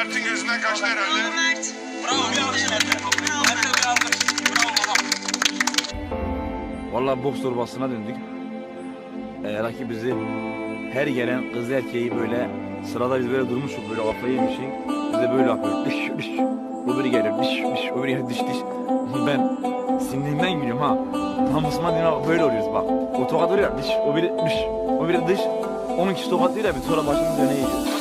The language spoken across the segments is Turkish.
Mert'in gözünden kaçtı herhalde. Mert. Bravo bir alkış Mert'e. Mert'e bir alkış. Bravo babam. Vallahi boks torbasına döndük. Ee, rakip bizi her gelen kız erkeği böyle sırada biz böyle durmuşuz böyle kafayı yemişik. Biz de böyle yapıyor. Dış dış. Öbürü geliyor. Dış dış. Öbürü geliyor. Dış dış. Ben sinirimden gülüyorum ha. Namusuma diyorum böyle oluyoruz bak. O tokat oluyor ya dış. O biri dış. O biri dış. Onun kişi tokat diyor ya biz sonra başımız döne yiyor.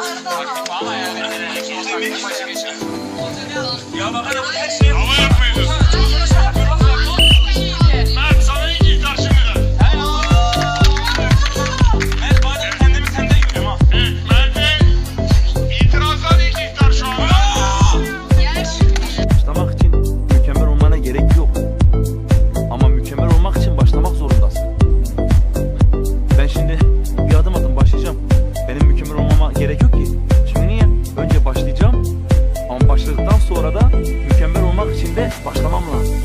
Arda. Valla yani. Geçer. Ya bakalım her şey. Yaptı. ve başlamam lazım.